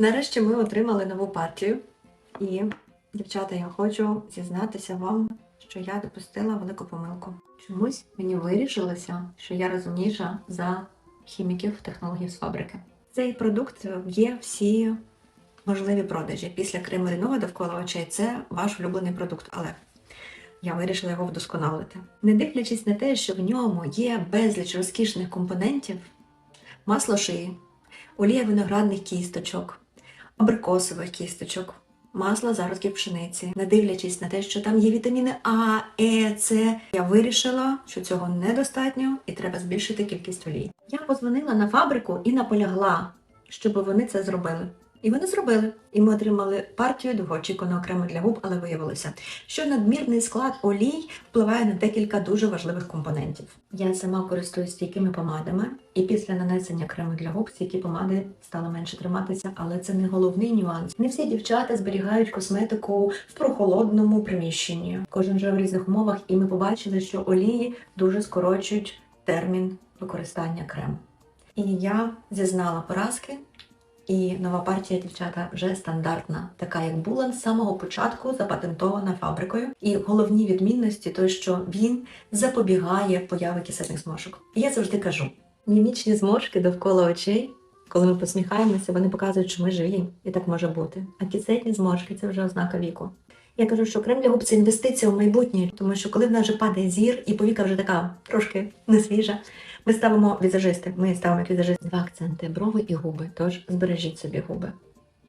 Нарешті ми отримали нову партію. І, дівчата, я хочу зізнатися вам, що я допустила велику помилку. Чомусь мені вирішилося, що я розумніша за хіміків технологів з фабрики. Цей продукт є всі можливі продажі. Після крему Рінова довкола очей це ваш улюблений продукт, але я вирішила його вдосконалити. Не дивлячись на те, що в ньому є безліч розкішних компонентів, масло шиї, олія виноградних кісточок, абрикосових кісточок, масла зародків пшениці. Не дивлячись на те, що там є вітаміни А, Е, С, я вирішила, що цього недостатньо і треба збільшити кількість олій. Я позвонила на фабрику і наполягла, щоб вони це зробили. І вони зробили. І ми отримали партію довгоочікуваного крему для губ, але виявилося, що надмірний склад олій впливає на декілька дуже важливих компонентів. Я сама користуюсь стійкими помадами, і після нанесення крему для губ стійкі помади стали менше триматися, але це не головний нюанс. Не всі дівчата зберігають косметику в прохолодному приміщенні. Кожен живе в різних умовах, і ми побачили, що олії дуже скорочують термін використання крему. І я зізнала поразки. І нова партія дівчата вже стандартна, така як була з самого початку, запатентована фабрикою. І головні відмінності то, що він запобігає появи кисетних зморшок. Я завжди кажу: мімічні зморшки довкола очей, коли ми посміхаємося, вони показують, що ми живі, і так може бути. А кисетні зморшки це вже ознака віку. Я кажу, що крем для губ це інвестиція в майбутнє, тому що коли в нас вже падає зір, і повіка вже така трошки несвіжа, ми ставимо візажисти. Ми ставимо як візажисти два акценти брови і губи. Тож збережіть собі губи.